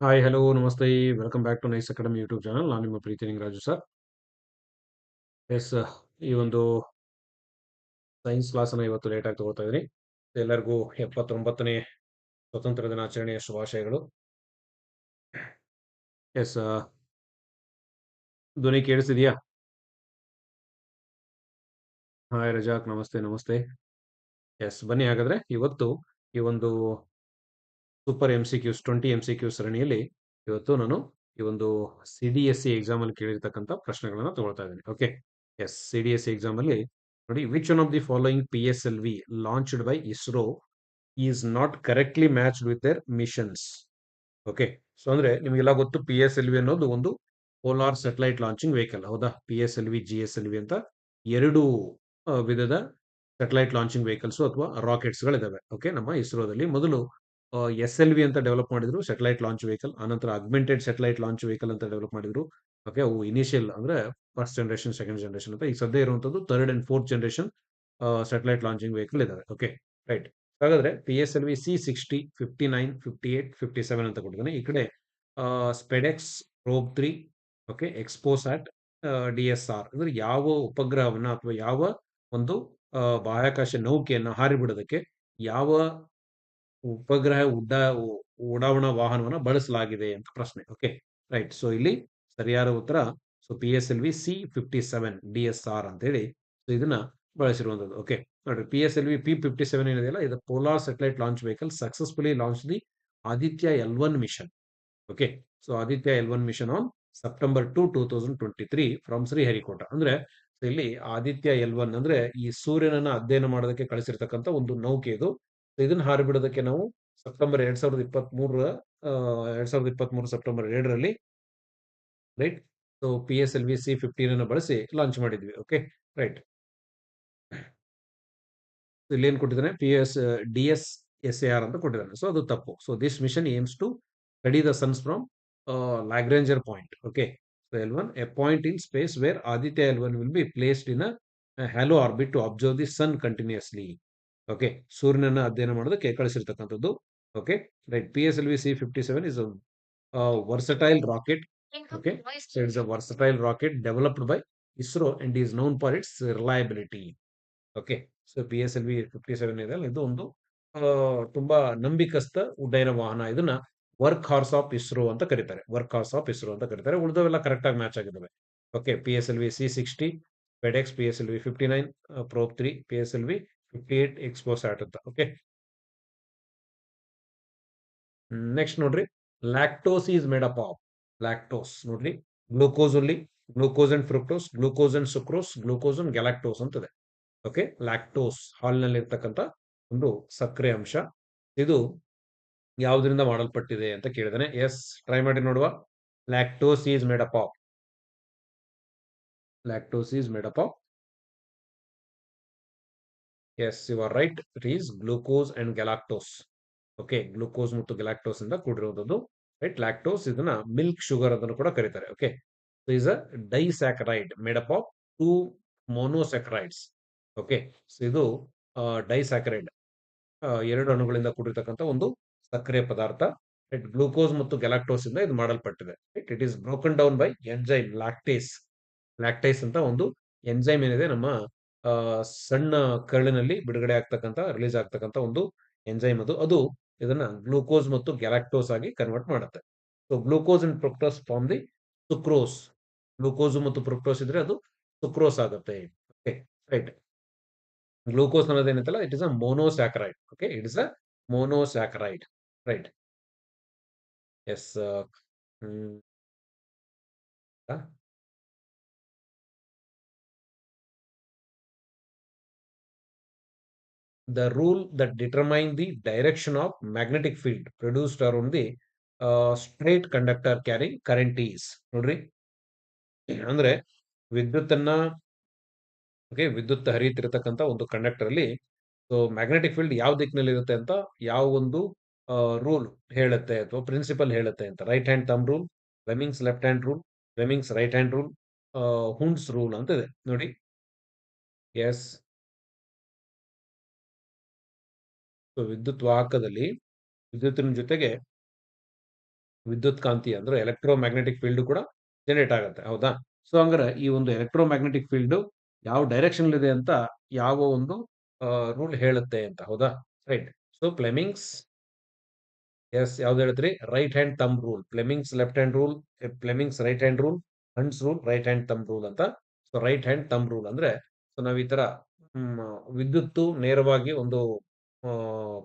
Hi, hello, ನಮಸ್ತೆ. Welcome back to Nice Academy YouTube channel. ನಾನು ನಿಮ್ಮ ಪ್ರೀತಿ ನಿಂಗರಾಜು ಸರ್. ಎಸ್ ಈ ಒಂದು ಸೈನ್ಸ್ ಕ್ಲಾಸನ್ನು ಇವತ್ತು ಲೇಟಾಗಿ ತಗೋತಾ ಇದ್ದೀನಿ. ಎಲ್ಲರಿಗೂ 79ನೇ ಸ್ವತಂತ್ರ ದಿನಾಚರಣೆಯ ಶುಭಾಶಯಗಳು. ಎಸ್ ಧ್ವನಿ ಕೇಳಿಸಿದೆಯಾ? ಹಾಯ್ ರಜಾಕ್, ನಮಸ್ತೆ, ನಮಸ್ತೆ. ಎಸ್ ಬನ್ನಿ ಹಾಗಾದ್ರೆ ಇವತ್ತು ಈ ಒಂದು super M C Qs twenty M C Q ಸರಣಿಯಲ್ಲಿ ಇವತ್ತು ನಾನು ಈ ಒಂದು ಸಿ.ಡಿ.ಎಸ್.ಸಿ ಎಕ್ಸಾಮ್ ಅಲ್ಲಿ ಕೇಳಿರ್ತಕ್ಕಂಥ ಪ್ರಶ್ನೆಗಳನ್ನ ತಗೊಳ್ತಾ ಇದ್ದೀನಿ. ಓಕೆ. ಎಸ್ ಸಿ.ಡಿ.ಎಸ್.ಸಿ ಎಕ್ಸಾಮ್ ಅಲ್ಲಿ ನೋಡಿ which one of the following PSLV launched by ISRO is not correctly matched with their missions. Okay. So ಅಂದ್ರೆ ನಿಮಗೆಲ್ಲ ಗೊತ್ತು ಪಿಎಸ್ ಎಲ್ ವಿ ಅನ್ನೋದು ಒಂದು ಪೋಲಾರ್ ಸೆಟಲೈಟ್ ಲಾಂಚಿಂಗ್ ವೆಹಿಕಲ್ ಹೌದಾ? ಪಿ.ಎಸ್.ಎಲ್.ವಿ, ಜಿ.ಎಸ್.ಎಲ್.ವಿ ಅಂತ ಎರಡು ವಿಧದ ಸೆಟಲೈಟ್ ಲಾಂಚಿಂಗ್ ವೆಹಿಕಲ್ಸ್ ಅಥವಾ ರಾಕೆಟ್ಸ್ ಗಳಿದಾವೆ. ಓಕೆ. ನಮ್ಮ ಇಸ್ರೋದಲ್ಲಿ ಮೊದಲು ಎಸ್ ಎಲ್ ವಿ ಅಂತ ಡೆವಲಪ್ ಮಾಡಿದ್ರು ಸೆಟಲೈಟ್ ಲಾಂಚ್ ವೆಹಿಕಲ್ ಆನಂತರ ಅಗ್ಮೆಂಟೆಡ್ ಸೆಟಲೈಟ್ ಲಾಂಚ್ ವೆಹಿಕಲ್ ಅಂತ ಡೆವಲಪ್ ಮಾಡಿದ್ರು. ಓಕೆ ಅವು ಇನಿಷಿಯಲ್ ಅಂದ್ರೆ ಫಸ್ಟ್ ಜನರೇಷನ್ ಸೆಕೆಂಡ್ ಜನರೇಷನ್ ಅಂತ. ಈಗ ಸದ್ಯ ಇರುವಂತದ್ದು third and fourth generation satellite launching vehicle ಇದಾವೆ. ಓಕೆ ರೈಟ್ ಹಾಗಾದ್ರೆ P S L V C sixty fifty nine fifty eight fifty seven ಅಂತ ಕೊಟ್ಟಿದ್ದಾನೆ. ಈ ಕಡೆ SpaDeX probe three okay XPoSat D S R ಅಂದ್ರೆ ಯಾವ ಉಪಗ್ರಹವನ್ನ ಅಥವಾ ಯಾವ ಒಂದು ಬಾಹ್ಯಾಕಾಶ ನೌಕೆಯನ್ನ ಹಾರಿ ಬಿಡೋದಕ್ಕೆ ಯಾವ ಉಪಗ್ರಹ ಉಡ್ಡ ಉಡಾವಣಾ ವಾಹನವನ್ನ ಬಳಸಲಾಗಿದೆ ಅಂತ ಪ್ರಶ್ನೆ. ಓಕೆ ರೈಟ್ ಸೊ ಇಲ್ಲಿ ಸರಿಯಾದ ಉತ್ತರ. So P S L V C fifty seven D S R ಅಂತೇಳಿ ಸೊ ಇದನ್ನ ಬಳಸಿರುವಂತದ್ದು. ಓಕೆ ನೋಡ್ರಿ. P S L V P fifty seven ಏನಿದೆಯಲ್ಲ, ಇದು polar satellite launch vehicle successfully launch the Aditya L one mission okay so Aditya L one mission on September two two thousand twenty three from Sriharikota ಅಂದ್ರೆ ಇಲ್ಲಿ Aditya L one ಅಂದ್ರೆ ಈ ಸೂರ್ಯನನ್ನ ಅಧ್ಯಯನ ಮಾಡೋದಕ್ಕೆ ಕಳಿಸಿರ್ತಕ್ಕಂಥ ಒಂದು ನೌಕೆ ಇದು. ಇದನ್ನ ಹಾರಿಬಿಡೋದಕ್ಕೆ ನಾವು ಸೆಪ್ಟೆಂಬರ್ ಎರಡ್ ಸಾವಿರದ ಇಪ್ಪತ್ತ್ ಮೂರರ ಎರಡ್ ಸಾವಿರದ ಇಪ್ಪತ್ತ್ ಮೂರು ಸೆಪ್ಟೆಂಬರ್ ಎರಡರಲ್ಲಿ, right? So P S L V C fifteen ಅನ್ನು ಬಳಸಿ ಲಾಂಚ್ ಮಾಡಿದ್ವಿ ಓಕೆ ರೈಟ್ ಇಲ್ಲಿ ಏನ್ ಕೊಟ್ಟಿದ್ದಾನೆ? P S D S S A R ಅಂತ ಕೊಟ್ಟಿದ್ದಾನೆ. ಸೊ ಅದು ತಪ್ಪು. So this mission aims to study the sun's from Lagrange point okay so L one a point in space where Aditya L one will be placed in halo orbit to observe the sun continuously okay. ಸೂರ್ಯನನ್ನ ಅಧ್ಯಯನ ಮಾಡೋದಕ್ಕೆ ಕಳಿಸಿರ್ತಕ್ಕಂಥದ್ದು. Okay. Right. P S L V C fifty seven is versatile rocket okay. It's a versatile rocket developed by ISRO and is known for its reliability. Okay. So P S L V fifty seven ಇದೆ ಇದು ಒಂದು ತುಂಬಾ ನಂಬಿಕಸ್ತ ಉಡ್ಡಯನ ವಾಹನ. ಇದನ್ನ work horse of ISRO ಅಂತ ಕರೀತಾರೆ. Work horse of ISRO ಅಂತ ಕರೀತಾರೆ. ಉಳಿದವೆಲ್ಲ ಕರೆಕ್ಟ್ ಆಗಿ ಮ್ಯಾಚ್ ಆಗಿದ್ದಾವೆ okay. P S L V C sixty SpaDeX P S L V fifty nine probe three P S L V fifty eight XPoSat ಅಂತ okay next ನೋಡ್ರಿ. Lactose is made up of lactose ನೋಡ್ರಿ. Glucose ಅಲ್ಲಿ glucose and fructose glucose and sucrose glucose and galactose ಅಂತದೆ. Okay lactose ಹಾಲ್ನಲ್ಲಿ ಇರ್ತಕ್ಕಂಥ ಒಂದು ಸಕ್ಕರೆ ಅಂಶ. ಇದು ಯಾವುದರಿಂದ ಮಾಡಲ್ಪಟ್ಟಿದೆ ಅಂತ ಕೇಳಿದಾನೆ. ಎಸ್ ಟ್ರೈ ಮಾಡಿ ನೋಡುವ. Lactose is made up of lactose is made up of yes you are right it is glucose and galactose okay glucose ಮತ್ತು ಗ್ಯಾಲಾಕ್ಟೋಸ್ ಇಂದ ಕೂಡಿರುವಂತದ್ದು ರೈಟ್ ಲ್ಯಾಕ್ಟೋಸ್ ಇದನ್ನ ಮಿಲ್ಕ್ ಶುಗರ್ ಅದನ್ನು ಕೂಡ ಕರೀತಾರೆ. Okay is a disaccharide made up of two monosaccharides okay so ಇದು disaccharide ಎರಡು ಅಣುಗಳಿಂದ ಕೂಡಿರ್ತಕ್ಕಂಥ ಒಂದು ಸಕ್ಕರೆ ಪದಾರ್ಥ ರೈಟ್ ಗ್ಲೂಕೋಸ್ ಮತ್ತು ಗ್ಯಾಲಾಕ್ಟೋಸ್ ಇಂದ ಇದು ಮಾಡಲ್ಪಟ್ಟಿದೆ right it is broken down by enzyme lactase lactase ಅಂತ ಒಂದು ಎಂಜೈಮ್ ಏನಿದೆ, ನಮ್ಮ ಸಣ್ಣ ಕರಳಿನಲ್ಲಿ ಬಿಡುಗಡೆ ಆಗ್ತಕ್ಕಂಥ, ರಿಲೀಸ್ ಆಗ್ತಕ್ಕಂಥ ಒಂದು ಎಂಜೈಮ್ ಅದು. ಅದು ಇದನ್ನ ಗ್ಲೂಕೋಸ್ ಮತ್ತು ಗ್ಯಾಲಾಕ್ಟೋಸ್ ಆಗಿ ಕನ್ವರ್ಟ್ ಮಾಡುತ್ತೆ. So glucose and fructose form the sucrose glucose ಮತ್ತು ಪ್ರೊಕ್ಟೋಸ್ ಇದ್ರೆ ಅದು ಸುಕ್ರೋಸ್ ಆಗುತ್ತೆ. Okay right glucose ಅನ್ನೋದೇನಿತ್ತಲ್ಲ it is a monosaccharide okay it is a monosaccharide right yes the rule that determine the direction of magnetic field produced around the uh, straight conductor carrying current is. ನೋಡ್ರಿ? ಅಂದ್ರೆ ವಿದ್ಯುತ್ ಅನ್ನ okay ವಿದ್ಯುತ್ ಹರಿಯುತ್ತಿರತಕ್ಕಂತ ಒಂದು conductor ಅಲ್ಲಿ so magnetic field ಯಾವ ದಿಕ್ಕಿನಲ್ಲಿ ಇರುತ್ತೆ ಅಂತ ಯಾವ ಒಂದು ರೂಲ್ ಹೇಳುತ್ತೆ ಅಥವಾ ಪ್ರಿನ್ಸಿಪಲ್ ಹೇಳುತ್ತೆ ಅಂತ. Right hand thumb rule Fleming's left hand rule Fleming's right hand rule Hund's rule ಅಂತ ಇದೆ. ನೋಡಿ? ಎಸ್ ವಿದ್ಯುತ್ ವಾಹಕದಲ್ಲಿ ವಿದ್ಯುತ್ತಿನ ಜೊತೆಗೆ ವಿದ್ಯುತ್ ಕಾಂತಿ ಅಂದ್ರೆ ಎಲೆಕ್ಟ್ರೋ ಮ್ಯಾಗ್ನೆಟಿಕ್ ಫೀಲ್ಡ್ ಕೂಡ ಜನರೇಟ್ ಆಗುತ್ತೆ ಹೌದಾ? ಸೊ ಹಂಗಾರೆ ಈ ಒಂದು ಎಲೆಕ್ಟ್ರೋ ಮ್ಯಾಗ್ನೆಟಿಕ್ ಫೀಲ್ಡ್ ಯಾವ ಡೈರೆಕ್ಷನ್ ಇದೆ ಅಂತ ಯಾವ ಒಂದು ರೂಲ್ ಹೇಳುತ್ತೆ ಅಂತ ಹೌದಾ? ರೈಟ್ ಸೊ ಪ್ಲೆಮಿಂಗ್ಸ್ ಎಸ್ ಯಾವ್ದು ಹೇಳ್ತೀರಿ? Right hand thumb rule Fleming's left hand rule Fleming's right hand rule Hund's rule right hand thumb rule ಅಂತ. So right hand thumb rule ಅಂದ್ರೆ ಸೊ ನಾವ್ ಈ ತರ ಹ್ಮ್, ವಿದ್ಯುತ್ತು ನೇರವಾಗಿ ಒಂದು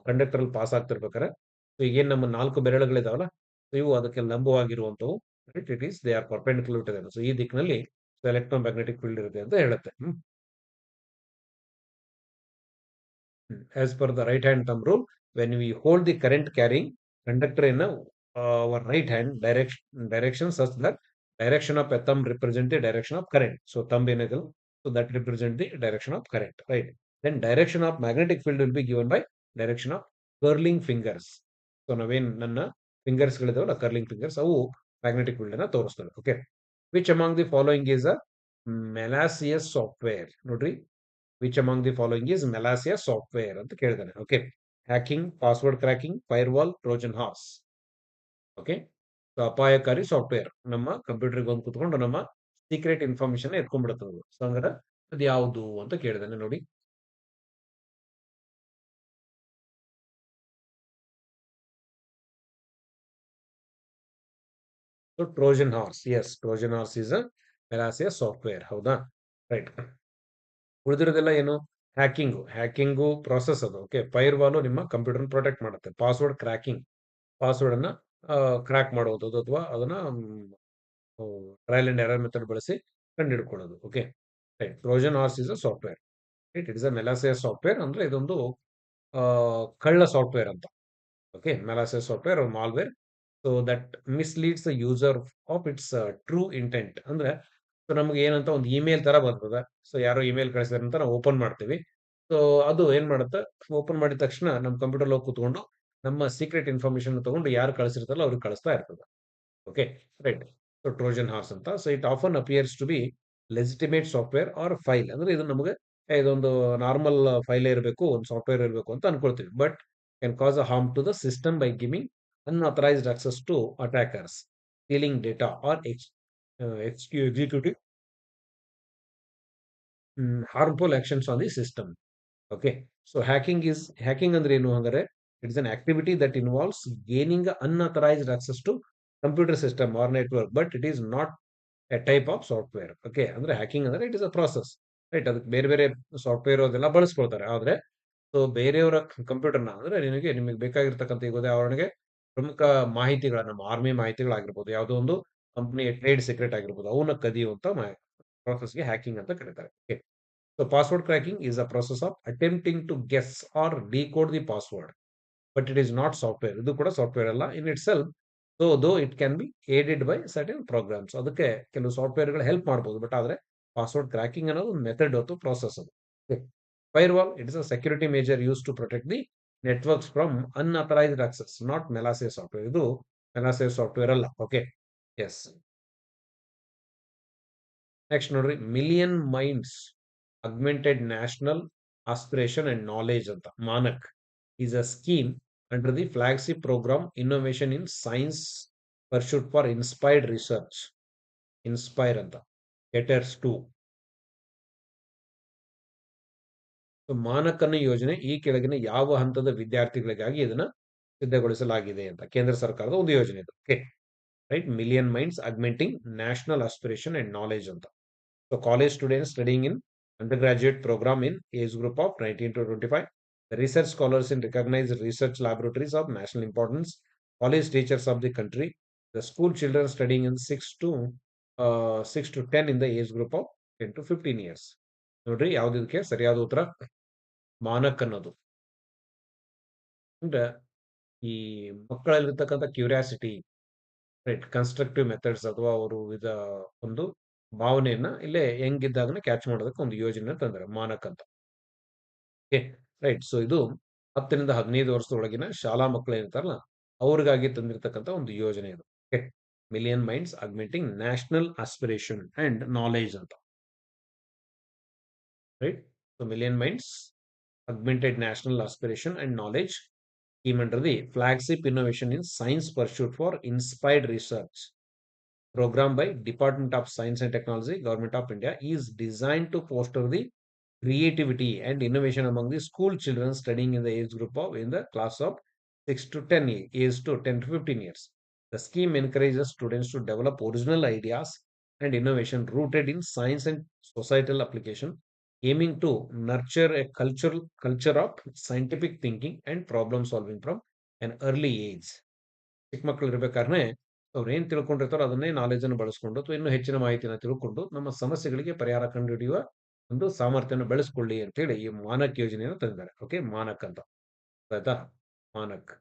ಕಂಡಕ್ಟರ್ ಪಾಸ್ ಆಗ್ತಿರ್ಬೇಕಾರೆ ಸೊ ಈಗೇನ್ ನಮ್ಮ ನಾಲ್ಕು ಬೆರಳುಗಳಿದಾವಲ್ಲ ಸೊ ಇವು ಅದಕ್ಕೆ ಲಂಬವಾಗಿರುವಂತವು right it is they are perpendicular to so ಈ ದಿಕ್ಕಿನಲ್ಲಿ ಎಲೆಕ್ಟ್ರೋ ಮ್ಯಾಗ್ನೆಟಿಕ್ ಫೀಲ್ಡ್ ಇರುತ್ತೆ ಅಂತ ಹೇಳುತ್ತೆ. As per the right hand hand rule when we hold the current carrying conductor in our right hand direction direction hand direction direction such that direction of the direction of current. So thumb ಏನಿದೆ so that represent the direction of current, right? Then direction of magnetic field will be given by direction of curling fingers so ನಾವೇನ್ ನನ್ನ fingers ಗಳಿದಾವಲ್ಲ curling fingers ಅವು magnetic field ಅನ್ನ ತೋರಿಸ್ತವೆ okay which among the following is a malicious software ನೋಡ್ರಿ which among the following is malicious software ಅಂತ ಕೇಳಿದಾನೆ okay hacking password cracking firewall Trojan horse okay so ಅಪಾಯಕಾರಿ software ನಮ್ಮ ಕಂಪ್ಯೂಟರ್ಗೆ ಒಂದು ಕುತ್ಕೊಂಡು ನಮ್ಮ ಸೀಕ್ರೆಟ್ ಇನ್ಫಾರ್ಮೇಶನ್ ಎತ್ಕೊಂಡ್ಬಿಡುತ್ತದೆ ಸೊ ಹಂಗಾರೆ ಅದು ಯಾವುದು ಅಂತ ಕೇಳಿದಾನೆ, ನೋಡಿ. So Trojan horse yes Trojan horse is a malicious software ಹೌದಾ? ರೈಟ್ ಉಳಿದಿರೋದೆಲ್ಲ ಏನು? ಹ್ಯಾಕಿಂಗು ಹ್ಯಾಕಿಂಗು ಪ್ರಾಸೆಸ್ ಅದು ಓಕೆ ಫೈರ್ ವಾಲು ನಿಮ್ಮ ಕಂಪ್ಯೂಟರ್ ಪ್ರೊಟೆಕ್ಟ್ ಮಾಡುತ್ತೆ. ಪಾಸ್ವರ್ಡ್ ಕ್ರ್ಯಾಕಿಂಗ್ ಪಾಸ್ವರ್ಡ್ ಅನ್ನ ಕ್ರ್ಯಾಕ್ ಮಾಡೋದು ಅಥವಾ ಅದನ್ನ ಟ್ರಯಲ್ ಅಂಡ್ ಎರರ್ ಮೆಥಡ್ ಬಳಸಿ ಕಂಡುಹಿಡ್ಕೊಳ್ಳೋದು okay right Trojan horse is a software right it is a malicious software ಅಂದ್ರೆ ಇದೊಂದು ಕಳ್ಳ ಸಾಫ್ಟ್ವೇರ್ ಅಂತ okay malicious software malware so that misleads the user of its true intent ಅಂದ್ರೆ so ನಮ್ಗೆ ಏನಂತ ಒಂದು email ತರ ಬರ್ತದ ಸೊ ಯಾರೋ ಇಮೇಲ್ ಕಳಿಸಿದ್ರೆ ಅಂತ ನಾವು ಓಪನ್ ಮಾಡ್ತೀವಿ. ಸೊ ಅದು ಏನ್ ಮಾಡುತ್ತೆ? ಓಪನ್ ಮಾಡಿದ ತಕ್ಷಣ ನಮ್ಮ ಕಂಪ್ಯೂಟರ್ ಹೋಗಿ ಕೂತ್ಕೊಂಡು ನಮ್ಮ ಸೀಕ್ರೆಟ್ ಇನ್ಫಾರ್ಮೇಶನ್ ತಗೊಂಡು ಯಾರು ಕಳಿಸಿರ್ತಾರಲ್ಲ ಅವ್ರಿಗೆ ಕಳಿಸ್ತಾ ಇರ್ತದೆ. Okay right so Trojan horse ಅಂತ. So it often appears to be legitimate software or file ಅಂದ್ರೆ ಇದು ನಮಗೆ ಇದೊಂದು ನಾರ್ಮಲ್ ಫೈಲ್ ಇರಬೇಕು, ಒಂದು ಸಾಫ್ಟ್ವೇರ್ ಇರಬೇಕು ಅಂತ ಅನ್ಕೊಳ್ತೀವಿ. But can cause a harm to the system by giving unauthorized access to attackers, stealing data or ex- uh, ex- executing um, harmful actions on the system. Okay, so hacking is hacking and ಏನು ಅಂದರೆ it is an activity that involves gaining unauthorized access to computer system or network, but it is not a type of software. Okay, ಅಂದ್ರೆ hacking ಅಂದ್ರೆ it is a process. right right ಅದಕ್ಕೆ ಬೇರೆ ಬೇರೆ software ಅದೆಲ್ಲ ಬಳಸ್ಕೊಳ್ತಾರೆ ಆದ್ರೆ so ಬೇರೆಯವರ ಕಂಪ್ಯೂಟರ್ನ ಅಂದ್ರೆ ನಿನಗೆ ನಿಮಗೆ ಬೇಕಾಗಿರ್ತಕ್ಕಂಥ ಈಗ ಉದಾಹರಣೆಗೆ ಪ್ರಮುಖ ಮಾಹಿತಿಗಳ ನಮ್ಮ ಆರ್ಮಿ ಮಾಹಿತಿಗಳಾಗಿರ್ಬೋದು, ಯಾವುದೋ ಒಂದು ಕಂಪ್ನಿಯ ಟ್ರೇಡ್ ಸೀಕ್ರೆಟ್ ಆಗಿರ್ಬೋದು ಅವನ್ನ ಕದಿಯುವಂತ ಪ್ರಾಸೆಸ್ಗೆ ಹ್ಯಾಕಿಂಗ್ ಅಂತ ಕರೀತಾರೆ. Okay so password cracking is a process of attempting to guess or decode the password but it is not software ಇದು ಕೂಡ ಸಾಫ್ಟ್ವೇರ್ ಅಲ್ಲ. In itself so though it can be aided by certain programs ಅದಕ್ಕೆ ಕೆಲವು ಸಾಫ್ಟ್ವೇರ್ಗಳು help ಮಾಡ್ಬೋದು but ಆದರೆ password cracking ಅನ್ನೋದು ಒಂದು ಮೆಥಡ್ ಅಥವಾ ಪ್ರೊಸೆಸ್ ಅದು. Firewall it is a security measure use to protect the networks from unauthorized access not malicious software ಇದು ಮೆಲಾಸಿಯ ಸಾಫ್ಟ್ವೇರ್ ಅಲ್ಲ. ಓಕೆ ಎಸ್ ನೆಕ್ಸ್ಟ್ ನೋಡ್ರಿ. Million minds augmented national aspiration and knowledge ಅಂತ. MANAK is a scheme under the flagship program innovation in science pursuit for inspired research INSPIRE ಅಂತ. Getters to ಮಾನಕನ್ನ ಯೋಜನೆ ಈ ಕೆಳಗಿನ ಯಾವ ಹಂತದ ವಿದ್ಯಾರ್ಥಿಗಳಿಗಾಗಿ ಇದನ್ನ ಸಿದ್ಧಗೊಳಿಸಲಾಗಿದೆ ಅಂತ ಕೇಂದ್ರ ಸರ್ಕಾರದ ಒಂದು ಯೋಜನೆ ಇದು. Okay right million minds augmenting national aspiration and knowledge ಅಂತ. So college students studying in undergraduate programme in age group of nineteen to twenty five research scholars in recognised research laboratories of national importance college teachers of the country the school children studying in six to six to ten in the age group of ten to fifteen years ನೋಡ್ರಿ ಯಾವ್ದಿದಕ್ಕೆ ಸರಿಯಾದ ಉತ್ತರ? ಮಾನಕ್ ಅನ್ನೋದು. ಅಂದ್ರೆ ಈ ಮಕ್ಕಳಲ್ಲಿರ್ತಕ್ಕಂಥ curiosity, right, constructive methods ಅಥವಾ ಅವರು ಇದ ಒಂದು ಭಾವನೆಯನ್ನ ಇಲ್ಲೇ ಹೆಂಗಿದ್ದಾಗನೇ ಕ್ಯಾಚ್ ಮಾಡೋದಕ್ಕೆ ಒಂದು ಯೋಜನೆ ತಂದ್ರೆ, ಮಾನಕ್ ಅಂತ. ಓಕೆ, ರೈಟ್, ಸೊ ಇದು ಹತ್ತರಿಂದ ಹದಿನೈದು ವರ್ಷದೊಳಗಿನ ಶಾಲಾ ಮಕ್ಕಳು ಏನಿರ್ತಾರಲ್ಲ, ಅವ್ರಿಗಾಗಿ ತಂದಿರತಕ್ಕಂತ ಒಂದು ಯೋಜನೆ ಇದು. Okay million minds augmenting national aspiration and knowledge ಅಂತ. right? So Million Minds, Augmented National Aspiration and Knowledge came under the flagship innovation in science pursuit for inspired research program by Department of Science and Technology, Government of India is designed to foster the creativity and innovation among the school children studying in the age group of in the class of 6 to 10 years to 10 to 15 years. The scheme encourages students to develop original ideas and innovation rooted in science and societal application aiming to nurture a cultural, culture of scientific thinking and problem solving from an early age. ಚಿಕ್ಕ ಮಕ್ಕಳು ಇರಬೇಕಾದ್ರೆ ಅವ್ರು ಏನ್ ತಿಳ್ಕೊಂಡಿರ್ತಾರೋ ಅದನ್ನೇ knowledge ಅನ್ನು ಬಳಸ್ಕೊಂಡು ಅಥವಾ ಇನ್ನೂ ಹೆಚ್ಚಿನ ಮಾಹಿತಿಯನ್ನು ತಿಳ್ಕೊಂಡು ನಮ್ಮ ಸಮಸ್ಯೆಗಳಿಗೆ ಪರಿಹಾರ ಕಂಡುಹಿಡಿಯುವ ಒಂದು ಸಾಮರ್ಥ್ಯವನ್ನು ಬೆಳೆಸ್ಕೊಳ್ಳಿ ಅಂತೇಳಿ ಈ ಮಾನಕ್ ಯೋಜನೆಯನ್ನು ತಂದಿದ್ದಾರೆ. ಓಕೆ ಮಾನಕ್ ಅಂತ. ಆಯ್ತಾ? Manak.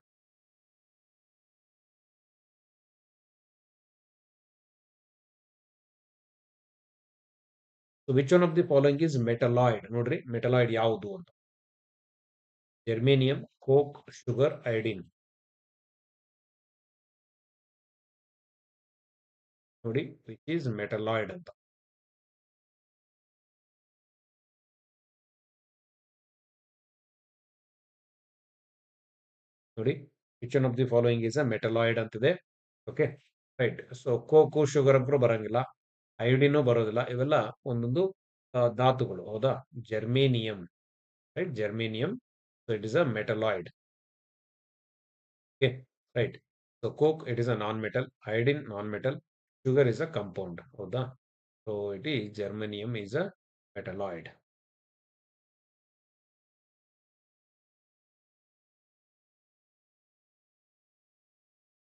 Which one of the following is metalloid ನೋಡ್ರಿ ಮೆಟಲಾಯ್ಡ್ ಯಾವುದು ಅಂತ. ಜರ್ಮೇನಿಯಂ ಕೋಕ್ ಶುಗರ್ ಐಡಿನ್ ನೋಡಿ ವಿಚ್ ಈಸ್ ಮೆಟಲಾಯ್ಡ್ ಅಂತ. ನೋಡಿ which one of the following is a metalloid ಅಂತಿದೆ. Okay right so coke sugar ಅಂತೂ ಬರಂಗಿಲ್ಲ. ಐಡಿನೂ ಬರೋದಿಲ್ಲ. ಇವೆಲ್ಲ ಒಂದೊಂದು ಆ, ಧಾತುಗಳು. ಹೌದಾ? Germanium right germanium so it is a metalloid okay right so coke it is a non metal iodine non metal sugar is a compound ಹೌದಾ? ಸೊ ಇಟ್ ಈ germanium is a metalloid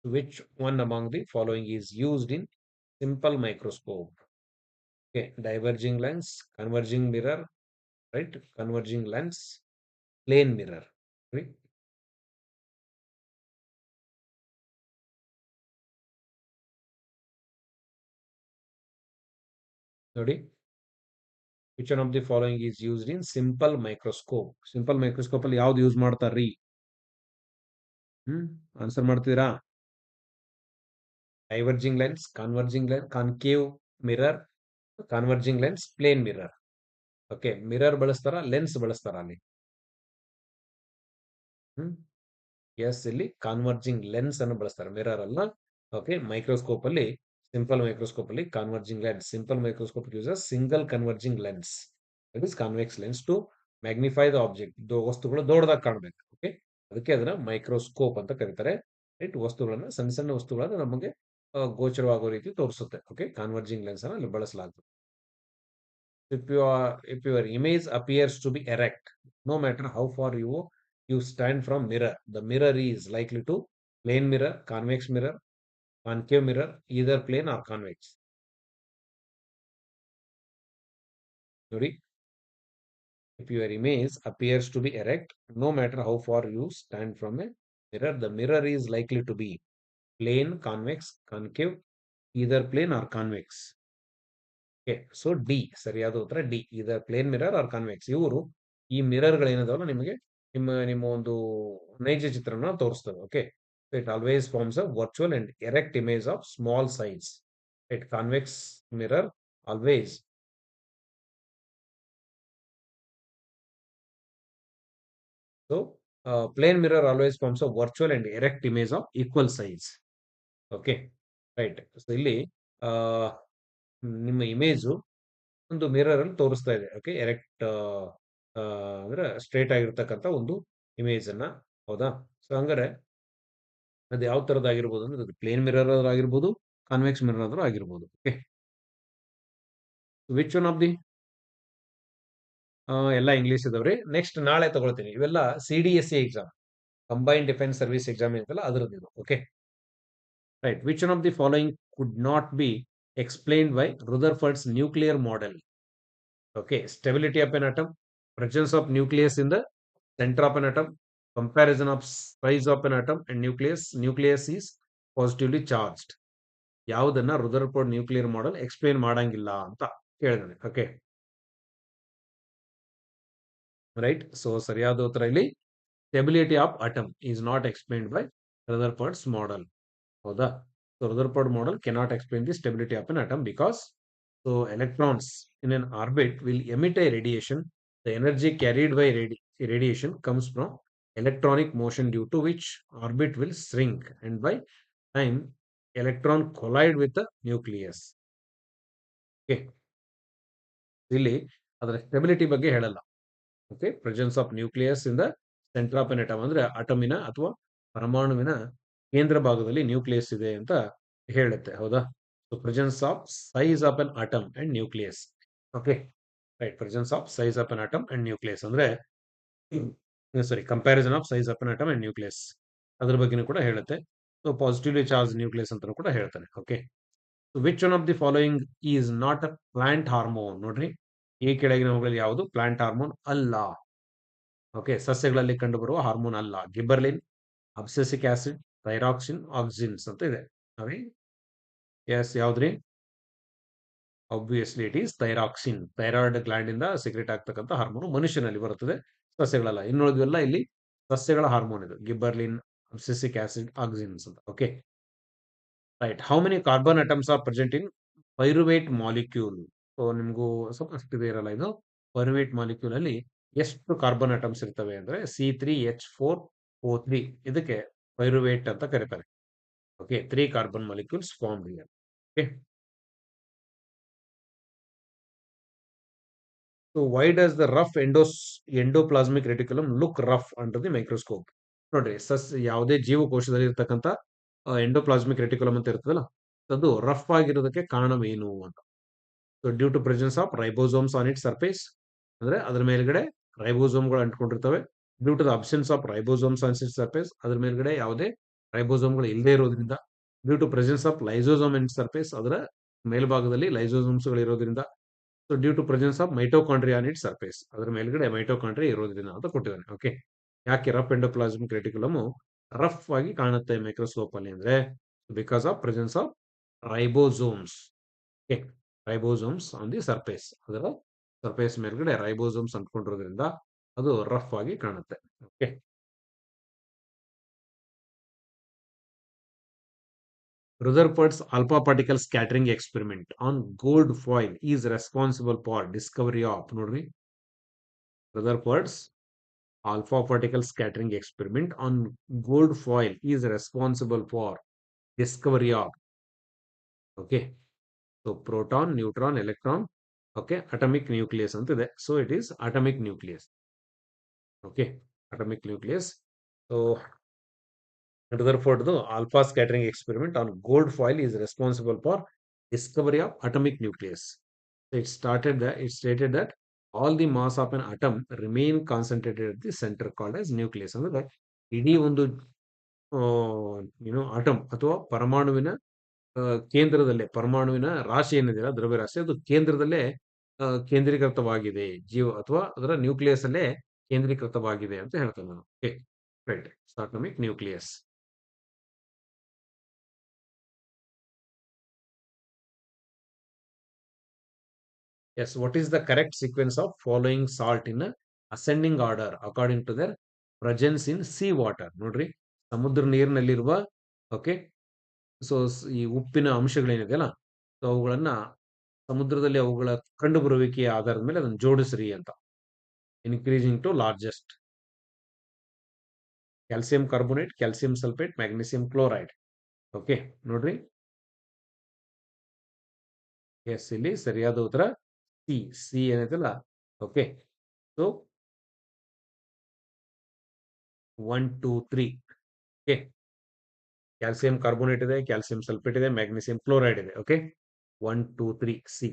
which one among the following is used in simple microscope okay diverging lens converging mirror right converging lens plane mirror right ನೋಡಿ which one of the following is used in simple microscope simple microscope ಅಲ್ಲಿ ಯಾವ್ದು use ಮಾಡ್ತಾರ್ರಿ hmm answer ಮಾಡ್ತೀರಾ diverging lens converging lens concave mirror converging lens plane mirror okay mirror ಬಳಸ್ತಾರ lens ಬಳಸ್ತಾರ ಅಲ್ಲಿ? Hmm. Yes ಇಲ್ಲಿ converging lens ಅನ್ನು ಬಳಸ್ತಾರೆ. ಮಿರರ್ ಅಲ್ಲ. ಓಕೆ ಮೈಕ್ರೋಸ್ಕೋಪ್ ಅಲ್ಲಿ ಸಿಂಪಲ್ ಮೈಕ್ರೋಸ್ಕೋಪ್ ಅಲ್ಲಿ converging lens simple microscope use single converging lens that is convex lens to magnify the object ವಸ್ತುಗಳು ದೊಡ್ಡದಾಗಿ ಕಾಣಬೇಕು. ಓಕೆ ಅದಕ್ಕೆ ಅದನ್ನ ಮೈಕ್ರೋಸ್ಕೋಪ್ ಅಂತ ಕರೀತಾರೆ. ರೈಟ್ ವಸ್ತುಗಳನ್ನ, ಸಣ್ಣ ಸಣ್ಣ ವಸ್ತುಗಳನ್ನ ನಮಗೆ ಗೋಚರವಾಗೋ ರೀತಿ ತೋರಿಸುತ್ತೆ ಓಕೆ ಕನ್ವರ್ಜಿಂಗ್ ಲೆನ್ಸ್ ಅನ್ನ ಅಲ್ಲಿ ಬಳಸಲಾಗ್ತದೆ if your if your image appears to be erect no matter how far you you stand from mirror the mirror is likely to plane mirror convex mirror concave mirror either plane or convex ನೋಡಿ if your image appears to be erect no matter how far you stand from a mirror the mirror is likely to be plane convex, concave, either plane or convex. Okay so D ಸರಿಯಾದ ಉತ್ತರ D ಇದರ್ plane mirror R convex ಇವರು ಈ mirror ಏನಿದಾವಲ್ಲ ನಿಮಗೆ, ನಿಮ್ಮ ನಿಮ್ಮ ಒಂದು ನೈಜ ಚಿತ್ರಣ ತೋರಿಸ್ತವೆ okay it always forms a virtual and erect image of small size it convex mirror always so plane mirror always forms a virtual and erect image of equal size okay right. So ಇಲ್ಲಿ ಆ, ನಿಮ್ಮ image ಒಂದು mirror ಅಲ್ಲಿ ತೋರಿಸ್ತಾ ಇದೆ okay? Erect ಅಂದ್ರೆ straight ಆಗಿರ್ತಕ್ಕಂಥ ಒಂದು ಇಮೇಜ್ ಅನ್ನ ಹೌದಾ? ಸೊ ಹಂಗಾರೆ ಅದು ಯಾವ ತರದಾಗಿರ್ಬೋದು ಅಂದ್ರೆ ಅದು ಪ್ಲೇನ್ ಮಿರರ್ ಆಗಿರ್ಬೋದು ಕಾನ್ವೆಕ್ಸ್ ಮಿರರ್ ಆದ್ರೂ ಆಗಿರ್ಬೋದು okay? Which one of the ಎಲ್ಲ ಇಂಗ್ಲಿಷ್ ಇದಾವ್ರಿ. ನೆಕ್ಸ್ಟ್ ನಾಳೆ ತಗೊಳ್ತೀನಿ. ಇವೆಲ್ಲ C D S C exam combine defence service exam ಇರುತ್ತಲ್ಲ ಅದರದ್ದು ಇದು okay? Right which one of the following could not be explained by Rutherford's nuclear model. Okay, stability of an atom, presence of nucleus in the center of an atom, comparison of size of an atom and nucleus. Nucleus is positively charged. ಯಾವುದನ್ನ Rutherford nuclear model explain ಮಾಡಂಗಿಲ್ಲ ಅಂತ ಕೇಳಿದಾನೆ okay right so ಸರಿಯಾದ ಉತ್ತರ ಇಲ್ಲಿ stability of atom is not explained by Rutherford's model ಹೌದಾ So Rutherford model cannot explain the stability of an atom because so electrons in an orbit will emit a radiation. The energy carried by radi- radiation comes from electronic motion due to which orbit will shrink and by time electron collide with the nucleus. Okay. ಇಲ್ಲಿ ಅದರ stability ಬಗ್ಗೆ ಹೇಳಲ್ಲ okay presence of nucleus in the centre of an atom ಅಂದ್ರೆ ಅಟಮಿನ ಅಥವಾ ಪರಮಾಣುವಿನ ಕೇಂದ್ರ ಭಾಗದಲ್ಲಿ ನ್ಯೂಕ್ಲಿಯಸ್ ಇದೆ ಅಂತ ಹೇಳುತ್ತೆ, ಹೌದಾ? So presence of size of an atom and nucleus okay right presence of size of an atom and nucleus ಅಂದ್ರೆ sorry comparison of size of an atom and nucleus ಅದ್ರ ಬಗ್ಗೆನೂ ಕೂಡ ಹೇಳುತ್ತೆ. ಸೊ ಪಾಸಿಟಿವ್ಲಿ ಚಾರ್ಜ್ ನ್ಯೂಕ್ಲಿಯಸ್ ಅಂತ ಕೂಡ ಹೇಳ್ತಾನೆ okay which one of the following is not a plant hormone ನೋಡ್ರಿ, ಈ ಕೆಳಗಿನವುಗಳಲ್ಲಿ ಯಾವುದು? ಪ್ಲಾಂಟ್ ಹಾರ್ಮೋನ್ ಅಲ್ಲ. ಓಕೆ ಸಸ್ಯಗಳಲ್ಲಿ ಕಂಡುಬರುವ ಹಾರ್ಮೋನ್ ಅಲ್ಲ. Gibberellin abscisic acid thyroxine auxins ಅಂತ ಇದೆ. ಅವಿ ಎಸ್ ಯಾವ್ದ್ರಿ? Obviously it is thyroxine. Thyroid gland ಇಂದ ಸೆಕ್ರೆಟ್ ಆಗ್ತಕ್ಕಂಥ ಹಾರ್ಮೋನ್ ಮನುಷ್ಯನಲ್ಲಿ ಬರುತ್ತದೆ. ಸಸ್ಯಗಳಲ್ಲ. ಇನ್ನುಳಿದ್ವೆಲ್ಲ ಇಲ್ಲಿ ಸಸ್ಯಗಳ ಹಾರ್ಮೋನ್ ಇದು. ಗಿಬ್ಬರ್ಲಿನ್ ಸಿಸಿಕ್ ಆಸಿಡ್ ಆಕ್ಸಿನ್ಸ್ ಅಂತ. Okay right how many carbon atoms are present in pyruvate molecule so ನಿಮಗೂ ಸ್ವಲ್ಪ ಅಷ್ಟಿದೆ ಇರಲ್ಲ ಇದು. ಪೈರುವೇಟ್ ಮಾಲಿಕ್ಯೂಲ್ ಅಲ್ಲಿ ಎಷ್ಟು ಕಾರ್ಬನ್ ಅಟಮ್ಸ್ ಇರ್ತವೆ ಅಂದ್ರೆ C three H four O three ಇದಕ್ಕೆ ಪೈರುವೇಟ್ ಅಂತ ಕರೀತಾರೆ. Okay three carbon molecules form here okay so why does the rough endos endoplasmic reticulum look rough under the microscope ನೋಡ್ರಿ, ಸಸ್, ಯಾವುದೇ ಜೀವಕೋಶದಲ್ಲಿ ಇರ್ತಕ್ಕಂಥ ಎಂಡೋಪ್ಲಾಸ್ಮಿಕ್ ರೆಟಿಕ್ಯುಲಮ್ ಅಂತ ಇರ್ತದಲ್ಲ, ಅದು ರಫ್ ಆಗಿರೋದಕ್ಕೆ ಕಾರಣವೇನು ಅಂತ. So due to presence of ribosomes on it surface ಅಂದ್ರೆ ಅದರ ಮೇಲ್ಗಡೆ ರೈಬೋಸೋಮ್ಗಳು ಅಂಟ್ಕೊಂಡಿರ್ತವೆ due to the absence of ribosomes on surface ಅದ್ರ ಮೇಲ್ಗಡೆ ಯಾವುದೇ ರೈಬೋಸೋಮ್ಗಳು ಇಲ್ಲದೆ ಇರೋದ್ರಿಂದ due to presence of lysosome in surface ಅದರ ಮೇಲ್ಭಾಗದಲ್ಲಿ ಲೈಸೋಸೋಮ್ಸ್ಗಳು ಇರೋದ್ರಿಂದ so due to presence of mitochondria on it surface ಅದರ ಮೇಲ್ಗಡೆ ಮೈಟೋಕಾಂಡ್ರಿಯಾ ಇರೋದ್ರಿಂದ ಅಂತ ಕೊಟ್ಟಿದ್ದಾನೆ. ಓಕೆ ಯಾಕೆ ರಫ್ ಎಂಡೋಪ್ಲಾಸ್ಮಿಕ್ ರೆಟಿಕ್ಯುಲಮ್ ರಫ್ ಆಗಿ ಕಾಣುತ್ತೆ ಮೈಕ್ರೋಸ್ಕೋಪ್ ಅಲ್ಲಿ ಅಂದ್ರೆ because of presence of ribosomes okay ribosomes on the surface ಅದರ ಸರ್ಫೇಸ್ ಮೇಲ್ಗಡೆ ರೈಬೋಸೋಮ್ಸ್ ಅಂಟ್ಕೊಂಡಿರೋದ್ರಿಂದ ಅದು ರಫ್ ಆಗಿ ಕಾಣುತ್ತೆ okay Rutherford's alpha particle scattering experiment on gold foil is responsible for discovery of ನೋಡ್ರಿ Rutherford's alpha particle scattering experiment on gold foil is responsible for discovery of okay so proton neutron electron okay atomic nucleus ಅಂತಿದೆ so it is atomic nucleus okay atomic nucleus so Rutherford alpha scattering experiment on gold foil is responsible for discovery of atomic nucleus it started the it stated that all the mass of an atom remain concentrated the centre called as nucleus ಅಂದ್ರೆ ಇಡೀ ಒಂದು ಏನೋ atom ಅಥವಾ ಪರಮಾಣುವಿನ ಕೇಂದ್ರದಲ್ಲೇ, ಪರಮಾಣುವಿನ ರಾಶಿ ಏನಿದೆಯಲ್ಲ ದ್ರವ್ಯ ರಾಶಿ ಅದು ಕೇಂದ್ರದಲ್ಲೇ ಕೇಂದ್ರೀಕೃತವಾಗಿದೆ. ಜೀವ ಅಥವಾ ಅದರ ನ್ಯೂಕ್ಲಿಯಸ್ ಅಲ್ಲೇ ಕೇಂದ್ರೀಕೃತವಾಗಿದೆ ಅಂತ ಹೇಳ್ತೇನೆ ನಾನು. Right atomic nucleus yes what is the correct sequence of following salt in ascending order according to their presence in sea water? ನೋಡ್ರಿ, ಸಮುದ್ರ ನೀರಿನಲ್ಲಿರುವ ಓಕೆ ಸೊ ಈ ಉಪ್ಪಿನ ಅಂಶಗಳೇನಿದೆಯಲ್ಲ ಸೊ ಅವುಗಳನ್ನ ಸಮುದ್ರದಲ್ಲಿ ಅವುಗಳ ಕಂಡುಬರುವಿಕೆಯ ಆಧಾರದ ಮೇಲೆ ಅದನ್ನು ಜೋಡಿಸ್ರಿ ಅಂತ. Increasing to largest calcium carbonate calcium sulphate magnesium chloride okay ನೋಡ್ರಿ. ಎಸ್ ಇಲ್ಲಿ ಸರಿಯಾದ ಉತ್ತರ ಸಿ ಸಿ ಏನೈತಲ್ಲ? Okay so one two three okay calcium carbonate ಇದೆ ಕ್ಯಾಲ್ಸಿಯಂ ಸಲ್ಫೇಟ್ ಇದೆ ಮ್ಯಾಗ್ನೀಸಿಯಂ ಕ್ಲೋರೈಡ್ ಇದೆ. Okay one two three C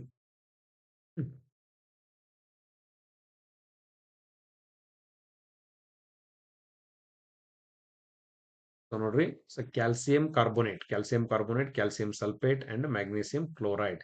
so ನೋಡ್ರಿ so calcium carbonate calcium carbonate calcium sulphate and magnesium chloride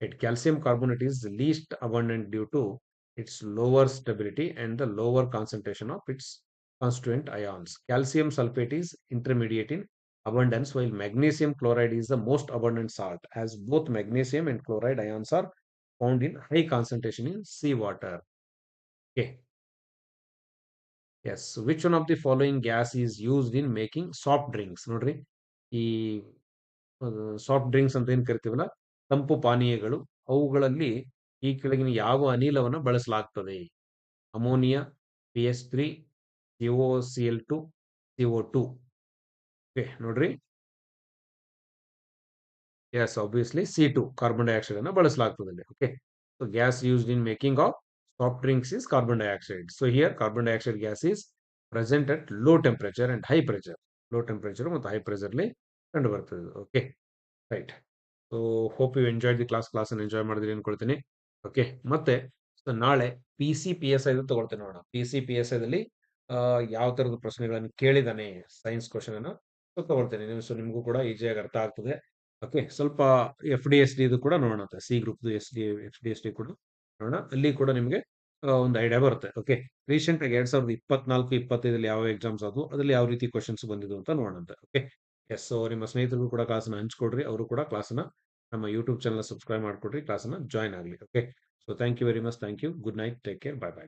It calcium carbonate is least abundant due to its lower stability and the lower concentration of its constituent ions. Calcium sulfate is intermediate in abundance while magnesium chloride is the most abundant salt as both magnesium and chloride ions are found in high concentration in seawater. Okay. Yes. Which one of the following gas is used in making soft drinks ನೋಡ್ರಿ, ಈ soft drinks ಅಂತ ಏನ್ ಕರಿತೀವಲ್ಲ, ತಂಪು ಪಾನೀಯಗಳು, ಅವುಗಳಲ್ಲಿ ಈ ಕೆಳಗಿನ ಯಾವ ಅನಿಲವನ್ನು ಬಳಸಲಾಗ್ತದೆ? Ammonia, P S three CO C L two CO two. Okay ನೋಡ್ರಿ. Yes obviously C two carbon dioxide ಅನ್ನು ಬಳಸಲಾಗ್ತದೆ okay so gas used in making of soft drinks is carbon dioxide so here carbon dioxide gas is present at low temperature and high pressure low temperature ಮತ್ತು high ಪ್ರೆಷರ್ಲಿ ಕಂಡು ಬರ್ತದೆ okay right so hope you enjoy the class ಕ್ಲಾಸನ್ನು enjoy ಮಾಡಿದ್ರಿ ಅನ್ಕೊಳ್ತೀನಿ okay ಮತ್ತೆ so ನಾಳೆ P C P S ಐದು ತಗೊಳ್ತೇನೆ ನೋಡೋಣ. ಪಿ ಸಿ ಪಿ ಎಸ್ ಐದಲ್ಲಿ ಯಾವ ಥರದ ಪ್ರಶ್ನೆಗಳನ್ನು ಕೇಳಿದಾನೆ ಸೈನ್ಸ್ ಕ್ವಶನ್ ಅನ್ನು ಸೊ ತಗೊಳ್ತೇನೆ. ನೀವು ಸೊ ನಿಮಗೂ ಕೂಡ ಈಸಿಯಾಗಿ ಅರ್ಥ ಆಗ್ತದೆ. ಓಕೆ ಸ್ವಲ್ಪ ಎಫ್ ಡಿ ಎಸ್ ಡಿ ಇದು ಕೂಡ ನೋಡೋಣ. C group S D F D S D ಕೂಡ. ನೋಡೋಣ. ಅಲ್ಲಿ ಕೂಡ ನಿಮಗೆ ಒಂದು ಐಡಿಯಾ ಬರುತ್ತೆ. ಓಕೆ ರೀಸೆಂಟ್ ಆಗಿ ಎರಡ್ ಸಾವಿರದ ಇಪ್ಪತ್ನಾಲ್ಕು ಇಪ್ಪತ್ತೈದಲ್ಲಿ ಯಾವ ಎಕ್ಸಾಮ್ಸ್ ಆದವು, ಅದರಲ್ಲಿ ಯಾವ ರೀತಿ ಕ್ವಶನ್ಸ್ ಬಂದಿದ್ದು ಅಂತ ನೋಡೋಣ ಓಕೆ ಎಸ್ ಸೊ ನಿಮ್ಮ ಸ್ನೇಹಿತರಿಗೂ ಕೂಡ ಕ್ಲಾಸನ್ನ ಹಂಚ್ಕೊಡ್ರಿ. ಅವರು ಕೂಡ ಕ್ಲಾಸನ್ನ ನಮ್ಮ ಯೂಟ್ಯೂಬ್ ಚಾನಲ್ ಸಬ್ಸ್ಕ್ರೈಬ್ ಮಾಡ್ಕೊಡ್ರಿ ಕ್ಲಾಸನ್ನ ಜಾಯ್ನ್ ಆಗಲಿ. Okay so thank you very much thank you good night take care bye bye